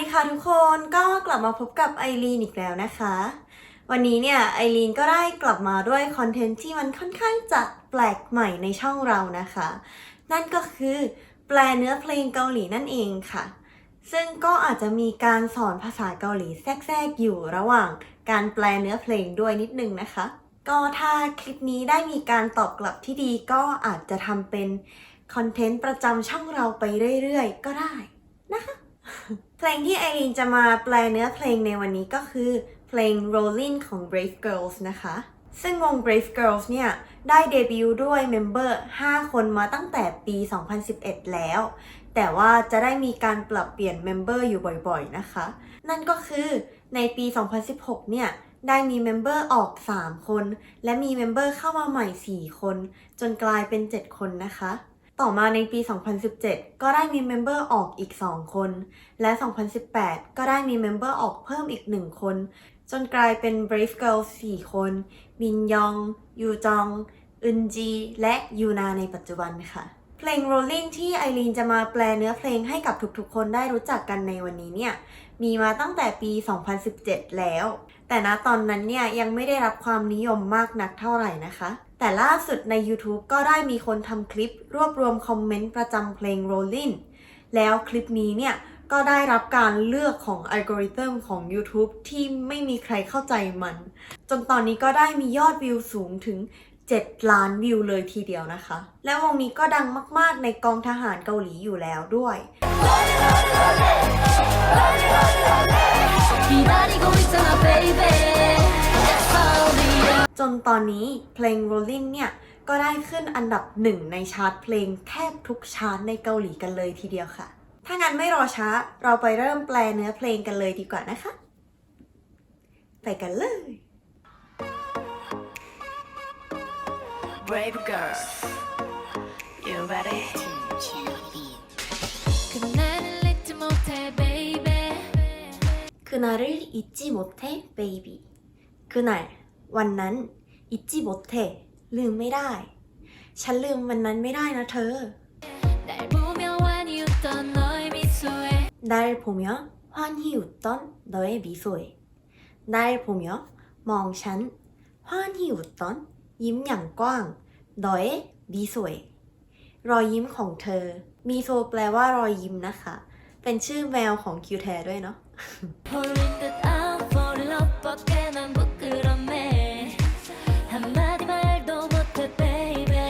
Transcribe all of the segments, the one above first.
ดีค่ะทุกคนก็กลับมาพบกับไอรีนอีกแล้วนะคะ วันนี้เนี่ยไอรีนก็ได้กลับมาด้วยคอนเทนต์ที่มันค่อนข้างจะแปลกใหม่ในช่องเรานะคะ นั่นก็คือแปลเนื้อเพลงเกาหลีนั่นเองค่ะ ซึ่งก็อาจจะมีการสอนภาษาเกาหลีแทรกๆอยู่ระหว่างการแปลเนื้อเพลงด้วยนิดนึงนะคะ ก็ถ้าคลิปนี้ได้มีการตอบกลับที่ดีก็อาจจะทำเป็นคอนเทนต์ประจำช่องเราไปเรื่อยๆ ก็ได้นะคะ เพลงที่ไอรีนจะมาแปลเนื้อเพลงในวันนี้ก็คือเพลง Rolling ของ Brave Girls นะคะ ซึ่งวง Brave Girls เนี่ย ได้เดบิวต์ด้วยเมมเบอร์ 5 คนมาตั้งแต่ปี 2011 แล้ว แต่ว่าจะได้มีการปรับเปลี่ยนเมมเบอร์อยู่บ่อยๆนะคะ นั่นก็คือในปี 2016 เนี่ยได้มีเมมเบอร์ออก 3 คน และมีเมมเบอร์เข้ามาใหม่ 4 คน จนกลายเป็น 7 คนนะคะ ต่อมาในปี 2017 ก็ได้มีเมมเบอร์ออกอีก 2 คน และ 2018 ก็ได้มีเมมเบอร์ออกเพิ่มอีก 1 คน จนกลายเป็น Brave Girls 4 คน มินยอง ยูจอง อึนจี และยูนาในปัจจุบันค่ะ เพลง Rolling ที่ไอรีนจะมาแปลเนื้อเพลงให้กับทุกๆ คนได้รู้จักกันในวันนี้เนี่ย มีมาตั้งแต่ปี 2017 แล้ว แต่ณตอนนั้นเนี่ยยังไม่ได้รับความนิยมมากนักเท่าไหร่นะคะ แต่ล่าสุดใน YouTube ก็ได้มีคนทำคลิปรวบรวมคอมเมนต์ประจำเพลง Rolling แล้วคลิปนี้เนี่ยก็ได้รับการเลือกของอัลกอริทึมของ YouTube ที่ไม่มีใครเข้าใจมัน จนตอนนี้ก็ได้มียอดวิวสูงถึง 7 ล้านวิวเลยทีเดียวนะคะ และวงนี้ก็ดังมากๆในกองทหารเกาหลีอยู่แล้วด้วย 기다리고 있잖아 baby That's all the จนตอนนี้เพลง Rolling เนี่ย ก็ได้ขึ้นอันดับหนึ่งในชาร์ตเพลงแทบทุกชาร์ตในเกาหลีกันเลยทีเดียวค่ะ ถ้างั้นไม่รอช้า เราไปเริ่มแปลเนื้อเพลงกันเลยดีกว่านะคะ ไปกันเลย Brave girls, you ready? 그날을 잊 ่ 그날을 잊지 못해 baby คือไหนวันนั้น 잊지 못해 ลืมไม่ได้ ฉันลืมวันนั้นไม่ได้นะเธอ 날 보며 환히 웃던 너의 미소에 날 보며 환히 웃던 너의 미소에 날 보며 มองฉัน 환히 웃던 ยิ้มอย่างกว้าง 너의 미소에 รอยยิ้มของเธอ มีโซแปลว่ารอยยิ้มนะคะ เป็นชื่อแมวของคิวแทด้วยเนาะ 홀린 듯 I'm fall in love 밖에 난 부끄럽네 한마디 말도 못해 baby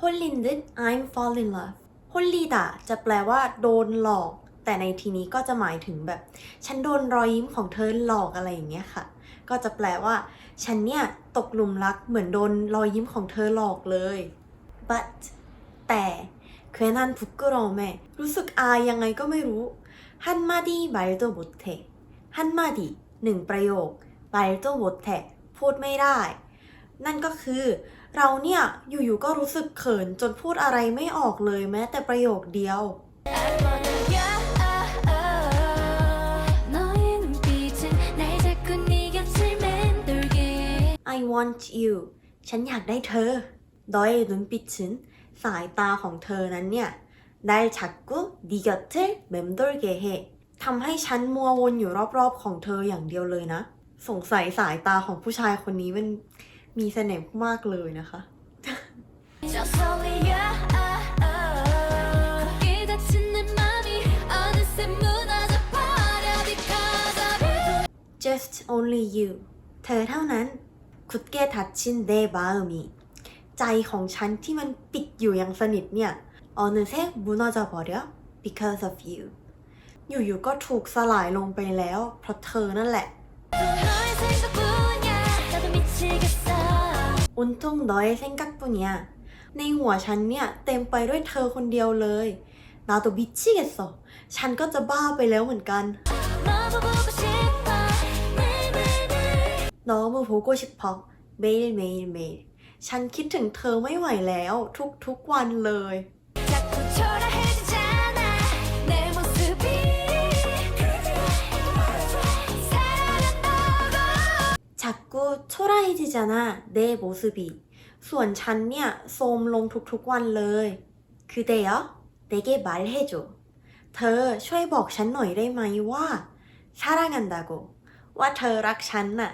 ฮอลลินดิ I'm fall in love ฮอลลีดาจะแปลว่าโดนหลอก แต่ในทีนี้ก็จะหมายถึงแบบ ฉันโดนรอยยิ้มของเธอหลอกอะไรอย่างเงี้ยค่ะ ก็จะแปลว่า ฉันเนี่ยตกหลุมรักเหมือนโดนรอยยิ้มของเธอหลอกเลย but แต่เคนันฟุกโรเมรู้สึกอายยังไงก็ไม่รู้ ฮันมาดีบ a โต o เทฮันมาดีหนึ่งประโยคบ a โต o เทพูดไม่ได้ นั่นก็คือ เราเนี่ย อยู่ๆก็รู้สึกเขินจนพูดอะไรไม่ออกเลยแม้แต่ประโยคเดียว I wanna yeah 너의 눈빛은 날 자꾸 네 곁을 맴돌게 I want you ฉันอยากได้เธอ ดอยนุนปิชินสายตาของเธอนั้นเนี่ย ได้ฉักกุดีกเทเมมดอร์เกเฮทำให้ฉันมัววนอยู่รอบๆของเธออย่างเดียวเลยนะ สงสัยสายตาของผู้ชายคนนี้มันมีเสน่ห์มากเลยนะคะ Just only you 거기 닫힌 내 맘이 어느새 무너져 버려 because of you just only you เธอเท่านั้นคุดเกทัดชินเดบาอมี ใจของฉันที่มันปิดอยู่อย่างสนิทเนี่ย ออนึเซมุนอจาบอเดีย because of you อยู่ๆก็ถูกสลายลงไปแล้ว เพราะเธอนั่นแหละ 또 너의 생각뿐이야 나도 미치겠어 อุนทุ่งดอยเส้นกักปุญญาในหัวฉันเนี่ย เต็มไปด้วยเธอคนเดียวเลยนาโตบิชิเกสฉันก็จะบ้าไปแล้วเหมือนกัน 너무 보고 싶어 매일매일매일 너무 보고 싶어 매일 매일 매일 ฉันคิดถึงเธอไม่ไหวแล้ว ทุกๆวันเลย 자꾸 초라해지잖아 내 모습이 ส่วนฉันเนี่ยโทรมลงทุกๆวันเลย 그대여 내게 말해줘 เธ เธอช่วยบอกฉันหน่อยได้ไหมว่า사랑한다고ว่าเธอรักฉันน่ะ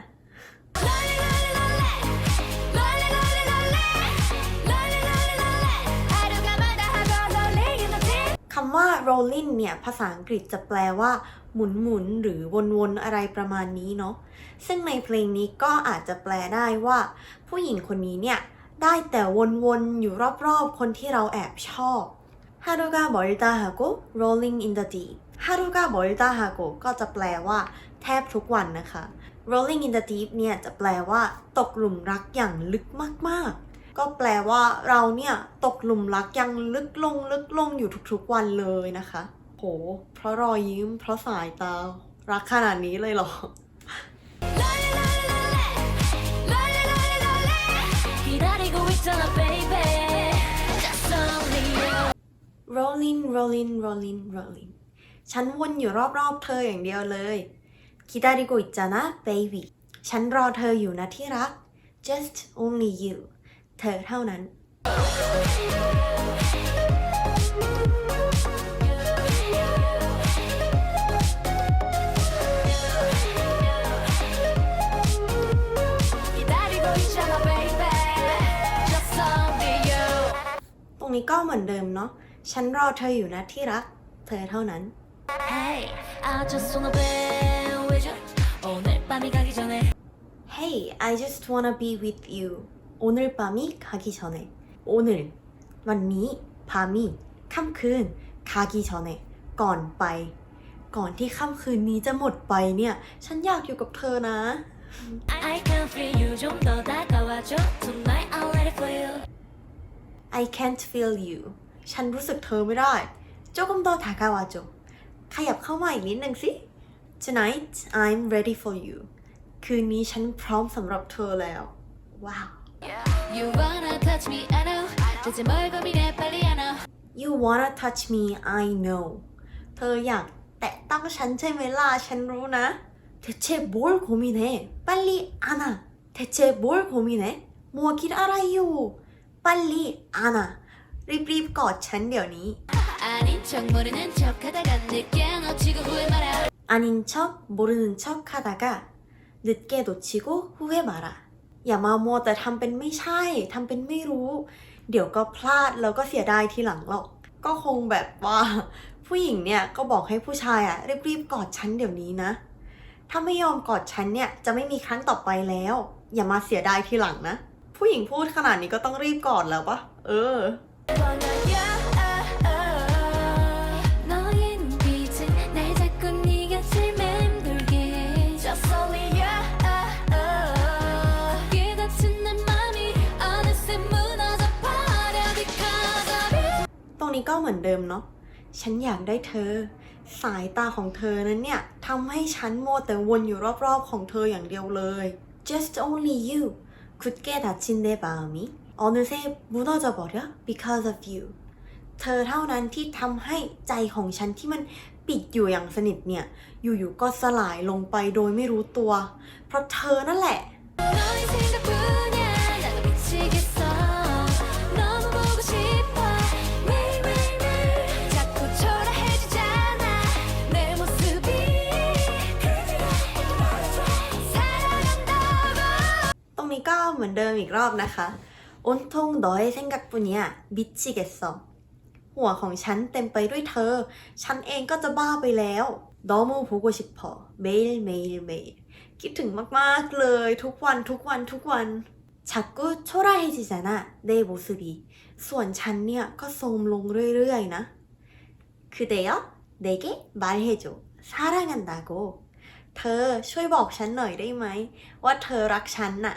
คำว่า rolling เนี่ยภาษาอังกฤษจะแปลว่า หมุนหมุนๆหรือวนๆอะไรประมาณนี้เนาะซึ่งในเพลงนี้ก็อาจจะแปลได้ว่า ผู้หญิงคนนี้เนี่ย ได้แต่วนๆ อยู่รอบๆ คนที่เราแอบชอบฮารุกาบอลตาฮาโก rolling in the deep ฮารุกาบอลตาฮาโกก็จะแปลว่า แทบทุกวันนะคะ rolling in the deep เนี่ยจะแปลว่า ตกหลุมรักอย่างลึกมากๆ ก็แปลว่าเราเนี่ยตกหลุมรักยังลึกลงลึกลงอยู่ทุกๆวันเลยนะคะ โห เพราะรอยยิ้ม เพราะสายตารักขนาดนี้เลยเหรอโรลลินโรลลินโรลลินโรลลินฉันวนอยู่รอบๆเธออย่างเดียวเลยคิดาริโกอิจานะเบบี้ฉันรอเธออยู่นะที่รัก just only you เธอเท่านั้น 기다리고 있잖아 baby Just only you ตรงนี้ก็เหมือนเดิมเนาะ ฉันรอเธออยู่นะที่รัก เธอเท่านั้น Hey I just wanna be with you 오늘 밤이 가기 전에 Hey I just wanna be with you 오늘 밤이 가기 전에 오늘 วันนี้พามีค่ำคืนคากิชอเนก่อนไป ก่อนที่ค่ำคืนนี้จะหมดไปเนี่ย ฉันอยากอยู่กับเธอนะ I can feel you 좀 더 다가와줘 Tonight I'm ready for you I can't feel you ฉันรู้สึกเธอไม่ได้โจกุมโตทากาวาโจขยับเข้ามาอีกนิดนึงสิ Tonight I'm ready for you คืนนี้ฉันพร้อมสำหรับเธอแล้ว ว้าว You wanna touch me I know 대체 뭘 고민해 빨리 I know You wanna touch me I know เธออยากแตะต้องฉันใช่ไหมล่ะ ฉันรู้นะ대체뭘고민해빨리안아대체뭘고민해มัวคิดอะไรอยู่빨리안아รีบๆกอดฉันเดี๋ยวนี้ 아닌 척 모르는 척 하다가 늦게 놓치고 후회 말아 아닌 척 모르는 척 하다가 늦게 놓치고 후회 마라 อย่ามามัวแต่ทำเป็นไม่ใช่ทำเป็นไม่รู้ เดี๋ยวก็พลาดแล้วก็เสียดายทีหลังหรอก ก็คงแบบว่า ผู้หญิงเนี่ยก็บอกให้ผู้ชายอะรีบๆกอดฉันเดี๋ยวนี้นะ ถ้าไม่ยอมกอดฉันเนี่ยจะไม่มีครั้งต่อไปแล้ว อย่ามาเสียดายทีหลังนะ ผู้หญิงพูดขนาดนี้ก็ต้องรีบกอดแล้วปะเออ นี้ก็เหมือนเดิมเนาะ ฉันอยากได้เธอ สายตาของเธอนั้นเนี่ยทำให้ฉันโมวแต่วนอยู่รอบๆของเธออย่างเดียวเลย Just only you 굳게 닫힌 내 마음이 어느새 무너져 버려 because of you เธอเท่านั้นที่ทำให้ใจของฉันที่มันปิดอยู่อย่างสนิทเนี่ย อยู่ๆก็สลายลงไปโดยไม่รู้ตัว เพราะเธอนั่นแหละ รอบนะคะ온통 너의 생각뿐이야 미치겠어 หัวของฉันเต็มไปด้วยเธอ ฉันเองก็จะบ้าไปแล้ว 너무 보고 싶어 매일 매일 매일 คิดถึงมาก ๆ เลย ทุกวันทุกวันทุกวัน자꾸 초라해지잖아 내 모습이 ส่วนฉันเนี่ยก็โทรมลงเรื่อย ๆ นะ 그대여 내게 말해줘 사랑한다고 เธอช่วยบอกฉันหน่อยได้ไหม ว่าเธอรักฉันน่ะ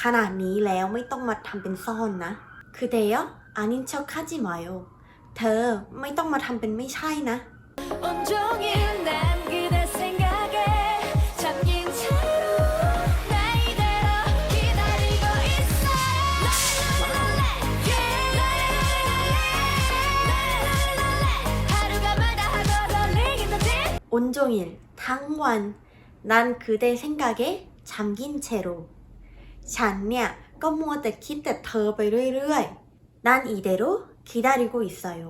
ขนาดนี้แล้วไม่ต้องมาทำเป็นซ่อนนะ 그대여 아닌 척 하지 마요. เธอไม่ต้องมาทำเป็นไม่ใช่นะ 온종일 난 그대 생각에 잠긴 채로 나 이대로 기다리고 있어 랄랄랄랄라 yeah 랄랄랄랄라 하루가 멀다 하고 돌리긴 하지 온종일ทั้งวัน 난 그대 생각에 잠긴 채로 ฉันเนี่ยก็มัวแต่คิดแต่เธอไปเรื่อยๆนั่นอีเดรุคิดได้ริโกอิซาย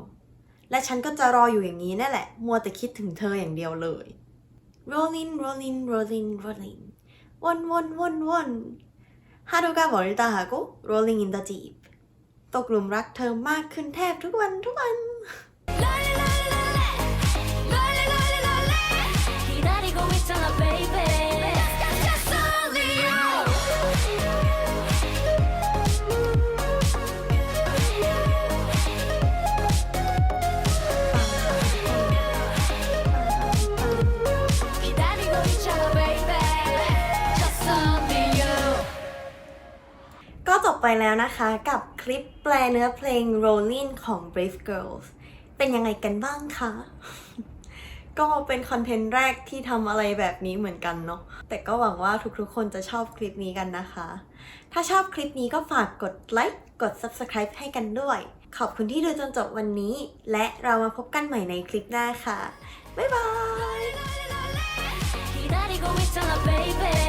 และฉันก็จะรออยู่อย่างนี้นั่นแหละ มัวแต่คิดถึงเธออย่างเดียวเลย rolling rolling rolling rolling one one one one ฮารุกะบอริตาฮะกุ rolling in the deep ตกหลุมรักเธอมากขึ้นแทบทุกวันทุกวัน ไปแล้วนะคะกับคลิปแปลเนื้อเพลง Rolling ของ Brave Girls เป็นยังไงกันบ้างคะ ก็เป็นคอนเทนต์แรกที่ทำอะไรแบบนี้เหมือนกันเนาะ แต่ก็หวังว่าทุกๆคนจะชอบคลิปนี้กันนะคะ ถ้าชอบคลิปนี้ก็ฝากกดไลค์ กด Subscribe ให้กันด้วย ขอบคุณที่ดูจนจบวันนี้ และเรามาพบกันใหม่ในคลิปหน้าค่ะ บ๊ายบาย